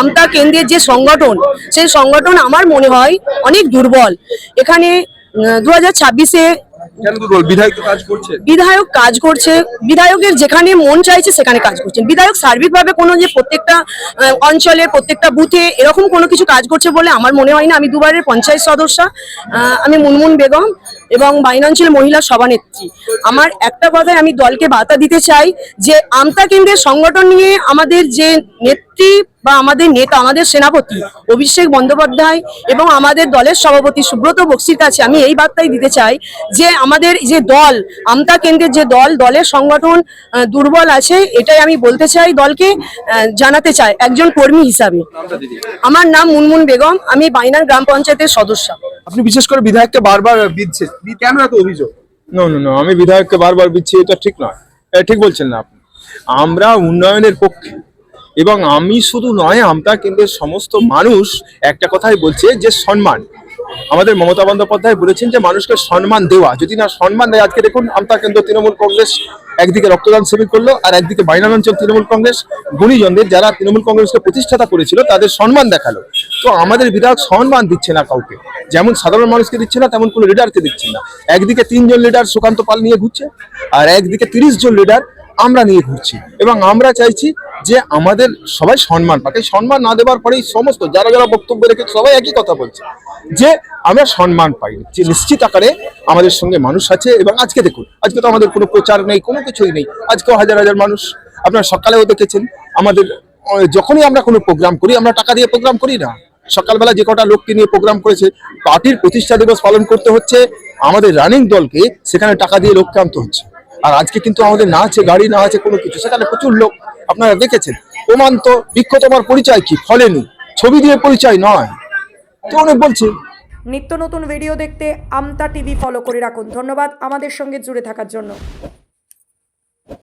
আমতা কেন্দ্রের যে সংগঠন সেই সংগঠন আমার মনে হয় অনেক দুর্বল। এখানে দু হাজার ছাব্বিশে বিধায়ক কাজ করছে। বিধায়কের যেখানে মন চাইছে সেখানে কাজ করছেন বিধায়ক সার্বিকভাবে কোনো যে প্রত্যেকটা অঞ্চলে প্রত্যেকটা বুথে এরকম কোনো কিছু কাজ করছে বলে আমার মনে হয় না। আমি দুবারের পঞ্চায়েত সদস্য আমি মুনমুন বেগম এবং বাইনাঞ্চল মহিলা সভানেত্রী। আমার একটা কথায় আমি দলকে বার্তা দিতে চাই যে আমতা কেন্দ্রের সংগঠন নিয়ে আমাদের যে নেত্রী বা আমাদের নেতা আমাদের সেনাপতি অভিষেক বন্দ্যোপাধ্যায় এবং আমাদের দলের সভাপতি সুব্রত বক্সির কাছে আমি এই বার্তাই দিতে চাই যে আমাদের যে দল আমতা কেন্দ্রের যে দল দলের সংগঠন আহ, দুর্বল আছে এটাই আমি বলতে চাই দলকে জানাতে চাই একজন কর্মী হিসাবে। আমার নাম মুনমুন বেগম আমি বাইনার গ্রাম পঞ্চায়েতের সদস্য। আপনি বিশেষ করে বিধায়ককে বারবার বিধছে কেন এত অভিযোগ? নো নো নো আমি বিধায়ককে বারবার দিচ্ছি এটা ঠিক নয়। এটা ঠিক বলছেন না আপনি। আমরা উন্নয়নের পক্ষে এবং আমি শুধু নয়, আমরা কিন্তু সমস্ত মানুষ একটা কথাই বলছে যে সম্মান। আমাদের মমতা বন্দ্যোপাধ্যায় বলেছেন যে মানুষকে সম্মান দেওয়া। যদি না সম্মান দেয়, আজকে দেখুন আমতা কেন্দ্র তৃণমূল কংগ্রেস একদিকে রক্তদান শিবির করল আর একদিকে বাইনাঞ্চল তৃণমূল কংগ্রেস। গুণীজনদের যারা তৃণমূল কংগ্রেসকে প্রতিষ্ঠাতা করেছিল, তাদের সম্মান দেখাল। তো আমাদের বিধায়ক সম্মান দিচ্ছে না কাউকে। যেমন সাধারণ মানুষকে দিচ্ছে না, তেমন কোনো লিডারকে দিচ্ছে না। একদিকে তিনজন লিডার সুকান্ত পাল নিয়ে ঘুরছে, আর একদিকে তিরিশ জন লিডার আমরা নিয়ে ঘুরছি। এবং আমরা চাইছি যে আমাদের সবাই সম্মান পাক। এই সম্মান না দেওয়ার পরেই সমস্ত যারা যারা বক্তব্য রেখে সবাই একই কথা বলছে, যে আমরা সম্মান পাই যে নিশ্চিত আকারে আমাদের সঙ্গে মানুষ আছে এবং আজকে দেখুন, আজকে তো আমাদের কোনো প্রচার নেই, কোনো কিছুই নেই। আজকেও হাজার হাজার মানুষ, আপনারা সকালেও দেখেছেন, আমাদের যখনই আমরা কোনো প্রোগ্রাম করি, আমরা টাকা দিয়ে প্রোগ্রাম করি না। সকালবেলা যে কটা লোককে নিয়ে প্রোগ্রাম করেছে, পার্টির প্রতিষ্ঠা দিবস পালন করতে হচ্ছে, আমাদের রানিং দলকে সেখানে টাকা দিয়ে লোককে আনতে হচ্ছে। আর আজকে কিন্তু আমাদের না আছে গাড়ি না আছে কোনো কিছু, সেখানে প্রচুর লোক আপনারা দেখেছেন। প্রমাণ তো বৃক্ষ তোমার পরিচয় কি? ফলেনি। ছবি দিয়ে পরিচয় নয়। তো অনেক বলছে। নিত্য নতুন ভিডিও দেখতে আমতা টিভি ফলো করে রাখুন। ধন্যবাদ আমাদের সঙ্গে জুড়ে থাকার জন্য।